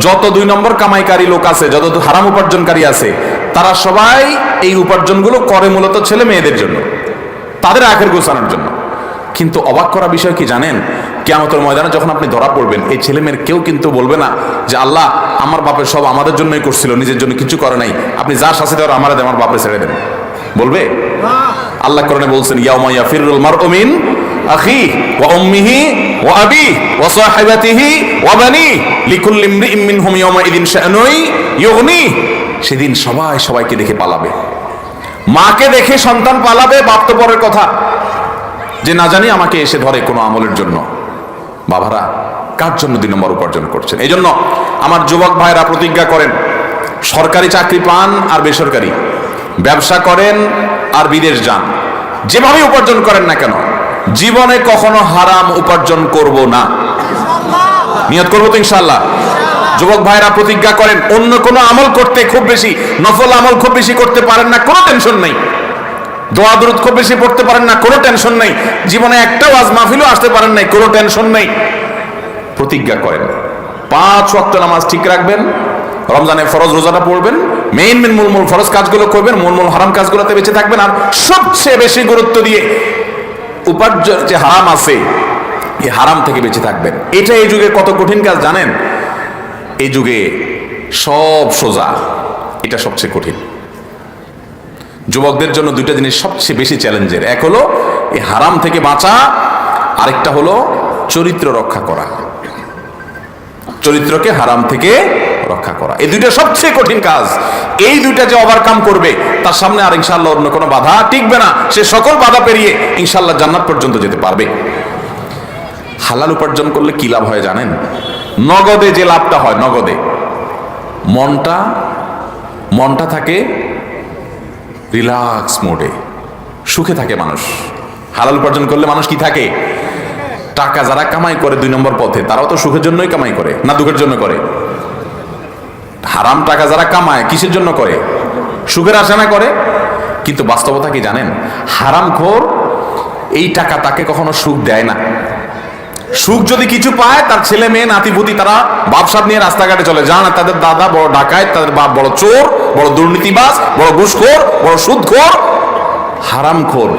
যত দুই নম্বর কামাইকারী লোক আছে যত হারাম উপার্জনকারী আছে তারা সবাই এই উপার্জনগুলো করে মূলত ছেলে মেয়েদের জন্য তাদের আখের গোছানোর জন্য। কিন্তু অবাক করা বিষয় কি জানেন? কেমতের ময়দানে যখন আপনি ধরা পড়বেন এই ছেলে মেয়ের কেউ কিন্তু বলবে না যে আল্লাহ আমার বাপের সব আমাদের জন্যই করছিল নিজের জন্য কিছু করে নাই। আপনি যা শাস্তি দেওয়ার আমার আমার বাপে ছেড়ে দেন। বলবে? আল্লাহ কোরআনে বলছেন ইয়াউমা ইয়াফিরুল মারউ মিন আখি ওয়া উম্মিহি ওয়া বানি লিকুল্লি ইমরিইম মিনহুম ইয়াউমা ইদিন শাআনুই ইউগনি। সেদিন সবাই সবাইকে দেখে পালাবে। মাকে দেখে সন্তান পালাবে, বাপ তো পরের কথা। যে না জানি আমাকে এসে ধরে কোনো আমলের জন্য। বাবারা, কার জন্য দুই নম্বর উপার্জন করছেন? এই জন্য আমার যুবক ভাইরা প্রতিজ্ঞা করেন, সরকারি চাকরি পান আর বেসরকারি। ব্যবসা করেন আর বিদেশ যান। যেভাবে উপার্জন করেন না কেন জীবনে কখনো হারাম উপার্জন করব না। নিয়ত করব তো ইনশাল্লাহ যুবক ভাইরা প্রতিজ্ঞা করেন, অন্য কোনো আমল করতে খুব বেশি, নফল আমল খুব বেশি করতে পারেন না, কোনো টেনশন নেই। দোয়া দরুদ খুব বেশি পড়তে পারেন না, কোনো টেনশন নেই। জীবনে একটা ওয়াজ মাহফিলও আসতে পারেন নাই, কোনো টেনশন নেই। প্রতিজ্ঞা করেন। পাঁচ ওয়াক্ত নামাজ ঠিক রাখবেন রমজানে ফরজ রোজাটা পড়বেন মেইন মেন মূল মূল ফরজ কাজগুলো করবেন, মূল মূল হারাম কাজগুলোতে বেঁচে থাকবেন, আর সবচেয়ে বেশি গুরুত্ব দিয়ে উপার্জন যে হারাম আছে, এই হারাম থেকে বেঁচে থাকবেন। এটা এই যুগে কত কঠিন কাজ জানেন? এই যুগে সব সোজা, এটা সবচেয়ে কঠিন। যুবকদের জন্য দুইটা জিনিস সবচেয়ে বেশি চ্যালেঞ্জের। এক হলো, এই হারাম থেকে বাঁচা, আরেকটা হলো, চরিত্র রক্ষা করা। চরিত্রকে হারাম থেকে রক্ষা করা। এই দুইটা সবচেয়ে কঠিন কাজ। এই দুইটা যে ওভারকাম করবে, তার সামনে আর ইনশাল্লাহ অন্য কোনো বাধা টিকবে না। সে সকল বাধা পেরিয়ে ইনশাল্লাহ জান্নাত পর্যন্ত যেতে পারবে। হালাল উপার্জন করলে কি লাভ হয় জানেন? নগদে যে লাভটা হয়, নগদে। মনটা মনটা থাকে রিল্যাক্স মোডে। সুখে থাকে মানুষ। হালাল উপার্জন করলে মানুষ কি থাকে? টাকা যারা কামাই করে দুই নম্বর পথে, তারাও তো সুখের জন্যই কামাই করে, না দুঃখের জন্য করে। হারাম টাকা যারা কামায়, কিসের জন্য করে? সুখের আশা না করে? কিন্তু বাস্তবতা কি জানেন? হারাম খোর এই টাকা তাকে কখনো সুখ দেয় না। সুখ যদি কিছু পায়, তার ছেলে, মেয়ে নাতিপুতি তারা বাপসাপ নিয়ে রাস্তাঘাটে চলে যান তাদের দাদা বড় ডাকায়, তাদের বাপ বড় চোর, বড় দুর্নীতিবাস বড় ঘুষখোর, বড় সুদখোর। হারামখোর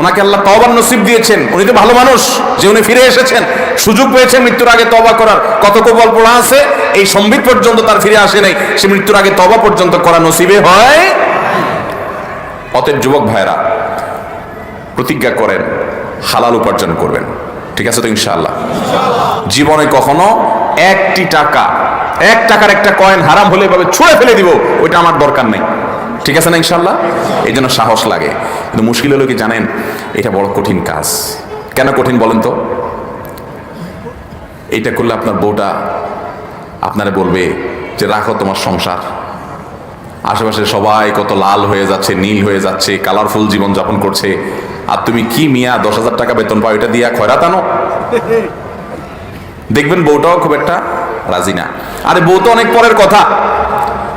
ওনাকে আল্লাহ তবার নসিব দিয়েছেন। উনি তো ভালো মানুষ, যে উনি ফিরে এসেছেন, সুযোগ পেয়েছেন মৃত্যুর আগে তবা করার। কত কবল পড়া আছে? এই সম্বিত পর্যন্ত তার ফিরে আসে নাই। সে মৃত্যুর আগে তবা পর্যন্ত করা নসিবে হয়? অতএব যুবক ভাইরা প্রতিজ্ঞা করেন, হালাল উপার্জন করবেন। ঠিক আছে তো ইনশাআল্লাহ? জীবনে কখনো একটি টাকা, এক টাকার একটা কয়েন হারাম হলে এভাবে ছুঁড়ে ফেলে দিব, ওইটা আমার দরকার নেই। ঠিক আছে না ইনশাল্লাহ এই জন্য সাহস লাগে। কিন্তু মুশকিল হলো কি জানেন? এটা বড় কঠিন কাজ। কেন কঠিন বলেন তো? এইটা করলে আপনার বউটা আপনারে বলবে যে, রাখো তোমার সংসার। আশেপাশে সবাই কত লাল হয়ে যাচ্ছে, নীল হয়ে যাচ্ছে কালারফুল জীবন যাপন করছে। আর তুমি কি মিয়া, দশ হাজার টাকা বেতন পাও, এটা দিয়া খয়রাত আনো। দেখবেন বউটাও খুব একটা রাজি না। আরে বউ তো অনেক পরের কথা।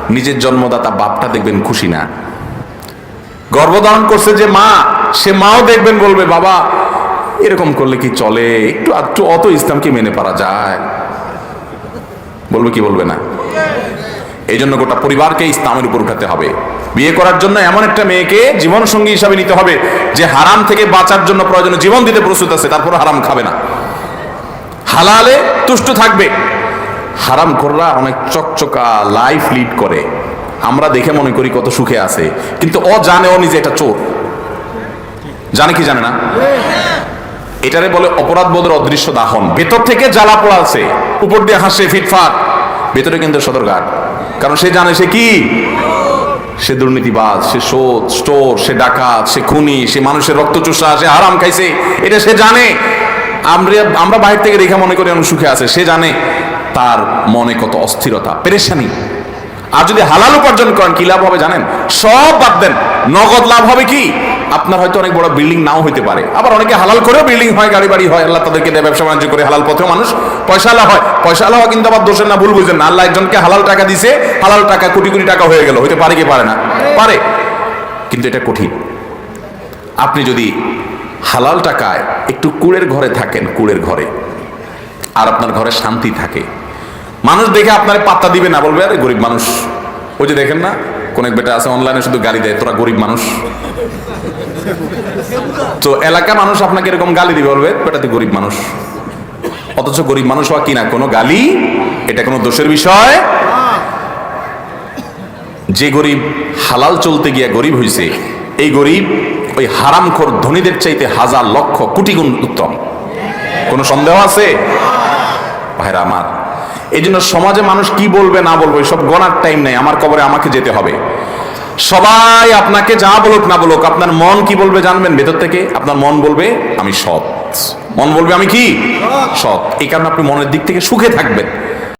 নিজের জন্মদাতা বাপটা দেখবেন খুশি না। গর্ভধারণ করছে যে মা, সে মাও দেখবেন বলবে, বাবা, এরকম করলে কি চলে? একটু একটু অত ইসলামকে মেনে পারা যায়। বলবে কি বলবে না? এই জন্য গোটা পরিবারকে ইসলামের উপর উঠাতে হবে। বিয়ে করার জন্য এমন একটা মেয়েকে জীবন সঙ্গী হিসাবে নিতে হবে, যে হারাম থেকে বাঁচার জন্য প্রয়োজনে জীবন দিতে প্রস্তুত আছে তারপর হারাম খাবে না। হালালে তুষ্ট থাকবে। হারাম কররা অনেক চকচকা লাইফ লিড করে। আমরা দেখে মনে করি কত সুখে আছে। কিন্তু ও জানে, ও নিজে এটা চোর। জানে কি জানে না? এটারে বলে অপরাধ বোধের অদৃশ্য দাহন। ভেতর থেকে জ্বালা পোড়া আছে। উপর দিয়ে হাসে ফিটফাট। ভেতরে কিন্তু সদরঘাট কারণ সে জানে সে কি? সে দুর্নীতিবাজ, সে শোধ স্টোর, সে ডাকাত, সে খুনি, সে মানুষের রক্ত চুষা সে হারাম খাইছে। এটা সে জানে। আমরা আমরা বাইরে থেকে দেখে মনে করি অনেক সুখে আছে। সে জানে। তার মনে কত অস্থিরতা, পেরেশানি। আর যদি হালাল উপার্জন করেন, কি লাভ হবে জানেন? সব বাদ দেন। নগদ লাভ হবে কি? আপনার হয়তো অনেক বড় বিল্ডিং নাও হইতে পারে। আবার অনেকে হালাল করেও বিল্ডিং হয়, গাড়ি বাড়ি হয়, আল্লাহ তাদেরকে দেয়, ব্যবসা বাণিজ্য করে, হালাল পথেও মানুষ পয়সা আলা হয়। পয়সা আলা হয়, কিন্তু আবার দোষের না, ভুল বুঝেন না। আল্লাহ একজনকে হালাল টাকা দিছে, হালাল টাকা, কোটি কোটি টাকা হয়ে গেল। হইতে পারে কি পারে না? পারে। কিন্তু এটা কঠিন। আপনি যদি হালাল টাকায় একটু কুড়ের ঘরে থাকেন কুড়ের ঘরে, আর আপনার ঘরে শান্তি থাকে মানুষ দেখে আপনার পাত্তা দিবে না, বলবে, আরে গরিব মানুষ। ওই যে দেখেন না, কোন এক বেটা আছে, অনলাইনে শুধু গালি দেয়, তোরা গরিব মানুষ। তো এলাকা মানুষ আপনাকে এরকম গালি দিবে, বলবে, বেটা, তুই গরিব মানুষ। অথচ গরিব মানুষ হওয়া কিনা কোনো গালি, এটা কোনো দোষের বিষয়। যে গরিব হালাল চলতে গিয়ে গরিব হয়েছে এই গরিব ওই হারামখোর ধনীদের চাইতে হাজার লক্ষ কোটি গুণ উত্তম। কোনো সন্দেহ আছে? ভাইরা আমার এই জন্য সমাজে মানুষ কি বলবে না বলবে সব গণার টাইম নেই আমার কবরে আমাকে যেতে হবে। সবাই আপনাকে যা বলুক না বলুক আপনার মন কি বলবে জানবেন? ভেতর থেকে আপনার মন বলবে আমি সৎ। মন বলবে আমি কি? সৎ। এই কারণে আপনি মনের দিক থেকে সুখে থাকবেন।